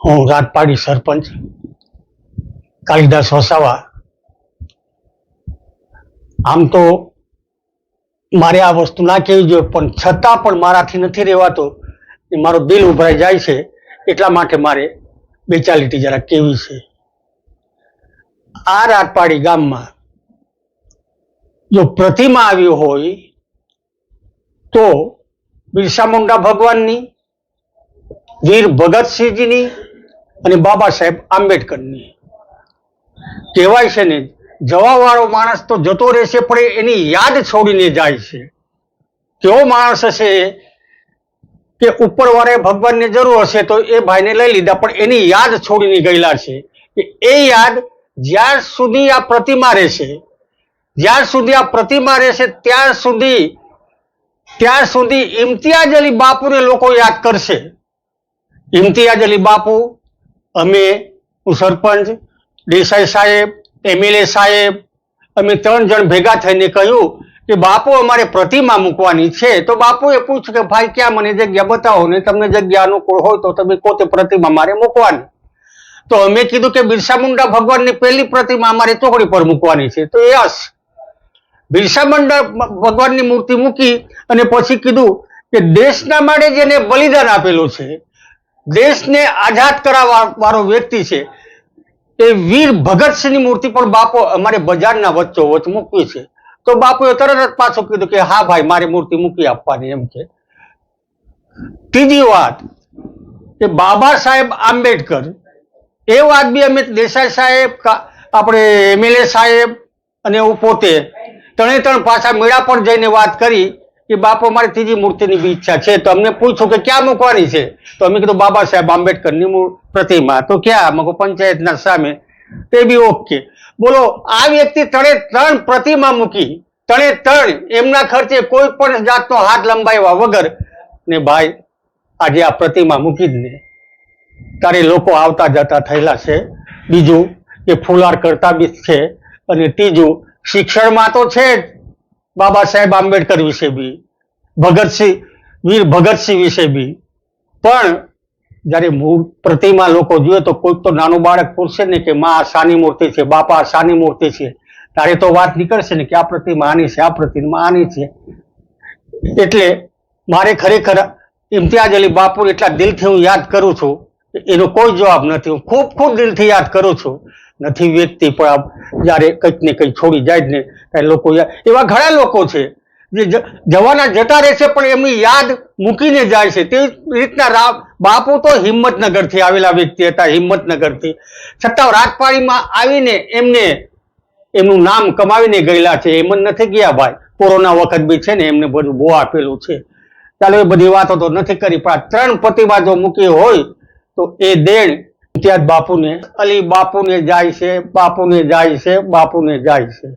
હું રાતપાડી સરપંચ, કાલિદાસ વસાવા. આમ તો મારે આ વસ્તુ ના કહેવી જોઈએ, પણ છતાં પણ મારાથી નથી રહેવાતો મારો બિલ ઉભરાઈ જાય છે, એટલા માટે મારે બેચાલિટી જરા કેવી છે. આ રાતપાડી ગામમાં જો પ્રતિમા આવી હોય તો બિરસા મુંડા ભગવાનની વીર ભગતસિંહજીની અને બાબા સાહેબ આંબેડકરની. કહેવાય છે ને, જવાવાળો માણસ તો જતો રહેશે, પણ એની યાદ છોડીને જાય છે. કેવો માણસ હશે કે ઉપરવાળે ભગવાનની જરૂર હશે તો એ ભાઈને લઈ લીધા, પણ એની યાદ છોડીને ગયેલા છે. કે એ યાદ જ્યાર સુધી આ પ્રતિમા રહેશે જ્યાર સુધી આ પ્રતિમા રહેશે ત્યાર સુધી, ત્યાં સુધી ઇમ્તિયાજ અલી બાપુને લોકો યાદ કરશે. ઇમ્તિયાજ અલી બાપુ, અમે સરપંચ, દેસાઈ સાહેબ, એમએલએ સાહેબ, અમે ત્રણ જણ ભેગા થઈને કહ્યું કે બાપુ અમારે પ્રતિમા મૂકવાની છે. તો બાપુએ પૂછ્યું કે ભાઈ ક્યાં મને જગ્યા બતાવો ને તમને જગ્યા અનુકૂળ હોય તો તમે પોતે પ્રતિમા મારે મૂકવાની. તો અમે કીધું કે બિરસા મુંડા ભગવાનની પહેલી પ્રતિમા અમારે ચોકડી પર મૂકવાની છે. તો યસ બિરસા મુંડા ભગવાનની મૂર્તિ મૂકી અને પછી કીધું કે દેશના માટે જેને બલિદાન આપેલું છે. દેશને આઝાદ કરાવવા વાળો વ્યક્તિ છે, એ વીર ભગતસિંહની મૂર્તિ પણ બાપો અમારે બજારના વચ્ચો વચ્ચ મૂકવી છે. તો બાપુએ તરત જ પાછું કીધું કે હા ભાઈ, મારી મૂર્તિ મૂકી આપવાની એમ છે ત્રીજી વાત, કે બાબા સાહેબ આંબેડકર, એ વાત બી અમે દેસાઈ સાહેબ આપણે એમએલએ સાહેબ અને હું પોતે ત્રણે ત્રણ પાછા મેળા પર જઈને વાત કરી કે બાપો, મારે ત્રીજી મૂર્તિની બી ઈચ્છા છે, તો અમને પૂછ્યું કે ક્યાં મૂકવાની છે? તો અમે કીધું, બાબા સાહેબ આંબેડકરની પ્રતિમા. તો ક્યાં? મગો પંચાયતના સામે. તે બી ઓકે. બોલો, આ વ્યક્તિ ત્રણે ત્રણ પ્રતિમા મૂકી. ત્રણે ત્રણ. એમના ખર્ચે કોઈ પણ જાતનો હાથ લંબાવ્યા વગર. ને ભાઈ, આજે આ પ્રતિમા મૂકી જ ને. તારે લોકો આવતા જતા થયેલા છે. બીજું કે ફુલાર કરતા બી છે. અને ત્રીજું, શિક્ષણમાં તો છે જ. બાબા સાહેબ આંબેડકર વિશે બી, ભગતસિંહ, વીર ભગતસિંહ વિશે બી. પણ જ્યારે મૂળ પ્રતિમા લોકો જોઈએ તો કોઈક તો નાનું બાળક પૂછશે ને કે માં આ શાની મૂર્તિ છે, બાપા આ શાની મૂર્તિ છે. તારે તો વાત નીકળશે ને કે આ પ્રતિમા આની છે, આ પ્રતિમા આની છે. એટલે મારે ખરેખર ઇમ્તિયાજ અલી બાપુ એટલા દિલથી હું યાદ કરું છું એનો કોઈ જવાબ નથી. હું ખૂબ ખૂબ દિલથી યાદ કરું છું. નથી વ્યક્તિ પણ જ્યારે કંઈક ને કંઈક છોડી જાય જ ને ત્યારે લોકો એવા ઘણા લોકો છે, જે જવાના જતા રહે છે, પણ એમની યાદ મૂકીને જાય છે. તે રીતના બાપુ તો હિંમતનગરથી આવેલા વ્યક્તિ હતા, હિંમતનગરથી. છતાં રાજપાડીમાં આવીને એમને એમનું નામ કમાવીને ગયેલા છે. એમ નથી ગયા ભાઈ. કોરોના વખત બી છે ને, એમને બધું બહુ આપેલું છે. ચાલો એ બધી વાતો તો નથી કરી, પણ ત્રણ પ્રતિભા જો મૂકી હોય, તો એ દેણ ઇમ્તિયાઝ બાપુને અલી બાપુને જાય છે બાપુને જાય છે બાપુને જાય છે.